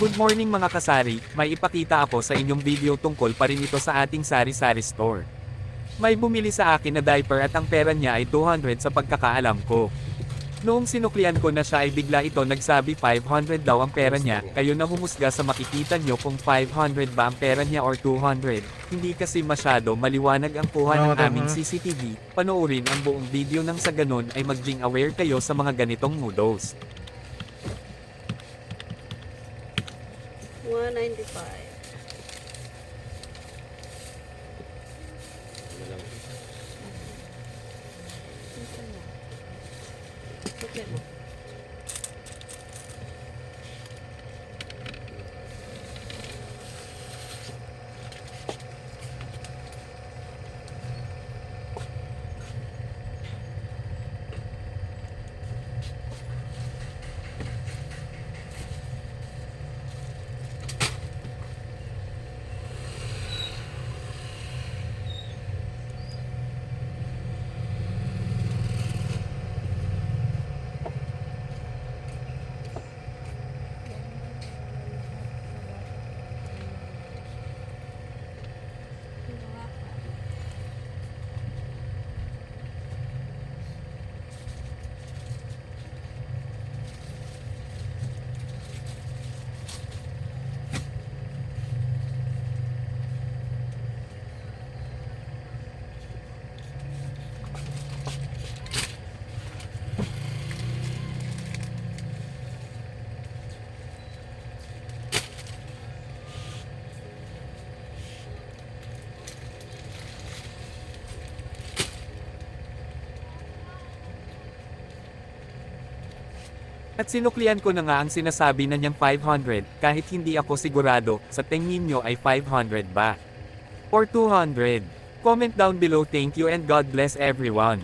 Good morning mga kasari, may ipakita ako sa inyong video tungkol pa rin ito sa ating sari-sari store. May bumili sa akin na diaper at ang pera niya ay 200 sa pagkakaalam ko. Noong sinuklian ko na siya ay bigla ito nagsabi 500 daw ang pera niya, kayo na humusga sa makikita nyo kung 500 ba ang pera niya or 200. Hindi kasi masyado maliwanag ang kuha ng aming CCTV, panoorin ang buong video nang sa ganun ay maging aware kayo sa mga ganitong noodles. 195. Okay At sinuklian ko na nga ang sinasabi na niyang 500, kahit hindi ako sigurado, sa tingin nyo ay 500 ba? Or 200? Comment down below thank you and God bless everyone.